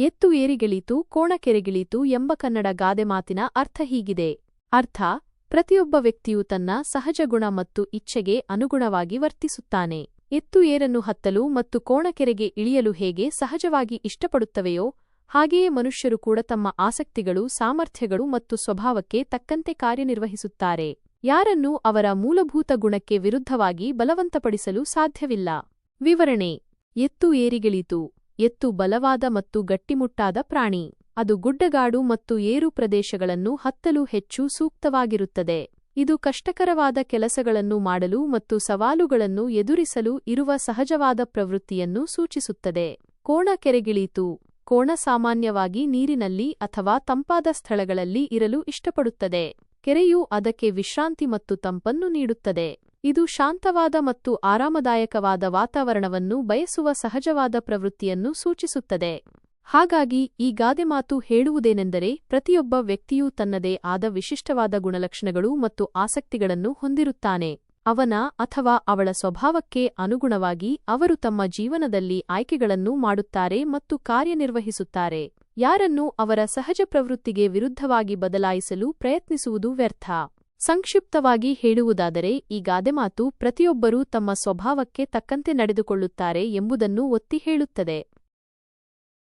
ಎತ್ತು ಏರಿಗಿಳಿತು, ಕೋಣಕೆರೆಗಿಳಿತು ಎಂಬ ಕನ್ನಡ ಗಾದೆ ಮಾತಿನ ಅರ್ಥ ಹೀಗಿದೆ. ಅರ್ಥ, ಪ್ರತಿಯೊಬ್ಬ ವ್ಯಕ್ತಿಯು ತನ್ನ ಸಹಜ ಗುಣ ಮತ್ತು ಇಚ್ಛೆಗೆ ಅನುಗುಣವಾಗಿ ವರ್ತಿಸುತ್ತಾನೆ. ಎತ್ತು ಏರನ್ನು ಹತ್ತಲು ಮತ್ತು ಕೋಣಕೆರೆಗೆ ಇಳಿಯಲು ಹೇಗೆ ಸಹಜವಾಗಿ ಇಷ್ಟಪಡುತ್ತವೆಯೋ, ಹಾಗೆಯೇ ಮನುಷ್ಯರು ಕೂಡ ತಮ್ಮ ಆಸಕ್ತಿಗಳು, ಸಾಮರ್ಥ್ಯಗಳು ಮತ್ತು ಸ್ವಭಾವಕ್ಕೆ ತಕ್ಕಂತೆ ಕಾರ್ಯನಿರ್ವಹಿಸುತ್ತಾರೆ. ಯಾರನ್ನೂ ಅವರ ಮೂಲಭೂತ ಗುಣಕ್ಕೆ ವಿರುದ್ಧವಾಗಿ ಬಲವಂತಪಡಿಸಲು ಸಾಧ್ಯವಿಲ್ಲ. ವಿವರಣೆ, ಎತ್ತು ಏರಿಗಿಳಿತು. ಎತ್ತು ಬಲವಾದ ಮತ್ತು ಗಟ್ಟಿಮುಟ್ಟಾದ ಪ್ರಾಣಿ. ಅದು ಗುಡ್ಡಗಾಡು ಮತ್ತು ಏರು ಪ್ರದೇಶಗಳನ್ನು ಹತ್ತಲು ಹೆಚ್ಚು ಸೂಕ್ತವಾಗಿರುತ್ತದೆ. ಇದು ಕಷ್ಟಕರವಾದ ಕೆಲಸಗಳನ್ನು ಮಾಡಲು ಮತ್ತು ಸವಾಲುಗಳನ್ನು ಎದುರಿಸಲು ಇರುವ ಸಹಜವಾದ ಪ್ರವೃತ್ತಿಯನ್ನು ಸೂಚಿಸುತ್ತದೆ. ಕೋಣ ಕೆರೆಗಿಳೀತು ಕೋಣ ಸಾಮಾನ್ಯವಾಗಿ ನೀರಿನಲ್ಲಿ ಅಥವಾ ತಂಪಾದ ಸ್ಥಳಗಳಲ್ಲಿ ಇರಲು ಇಷ್ಟಪಡುತ್ತದೆ. ಕೆರೆಯು ಅದಕ್ಕೆ ವಿಶ್ರಾಂತಿ ಮತ್ತು ತಂಪನ್ನು ನೀಡುತ್ತದೆ. ಇದು ಶಾಂತವಾದ ಮತ್ತು ಆರಾಮದಾಯಕವಾದ ವಾತಾವರಣವನ್ನು ಬಯಸುವ ಸಹಜವಾದ ಪ್ರವೃತ್ತಿಯನ್ನು ಸೂಚಿಸುತ್ತದೆ. ಹಾಗಾಗಿ, ಈ ಗಾದೆ ಮಾತು ಹೇಳುವುದೇನೆಂದರೆ, ಪ್ರತಿಯೊಬ್ಬ ವ್ಯಕ್ತಿಯೂ ತನ್ನದೇ ಆದ ವಿಶಿಷ್ಟವಾದ ಗುಣಲಕ್ಷಣಗಳು ಮತ್ತು ಆಸಕ್ತಿಗಳನ್ನು ಹೊಂದಿರುತ್ತಾನೆ. ಅವನ ಅಥವಾ ಅವಳ ಸ್ವಭಾವಕ್ಕೆ ಅನುಗುಣವಾಗಿ ಅವರು ತಮ್ಮ ಜೀವನದಲ್ಲಿ ಆಯ್ಕೆಗಳನ್ನು ಮಾಡುತ್ತಾರೆ ಮತ್ತು ಕಾರ್ಯನಿರ್ವಹಿಸುತ್ತಾರೆ. ಯಾರನ್ನೂ ಅವರ ಸಹಜ ಪ್ರವೃತ್ತಿಗೆ ವಿರುದ್ಧವಾಗಿ ಬದಲಾಯಿಸಲು ಪ್ರಯತ್ನಿಸುವುದು ವ್ಯರ್ಥ. ಸಂಕ್ಷಿಪ್ತವಾಗಿ ಹೇಳುವುದಾದರೆ ಈ ಗಾದೆಮಾತು ಪ್ರತಿಯೊಬ್ಬರೂ ತಮ್ಮ ಸ್ವಭಾವಕ್ಕೆ ತಕ್ಕಂತೆ ನಡೆದುಕೊಳ್ಳುತ್ತಾರೆ ಎಂಬುದನ್ನು ಒತ್ತಿ ಹೇಳುತ್ತದೆ.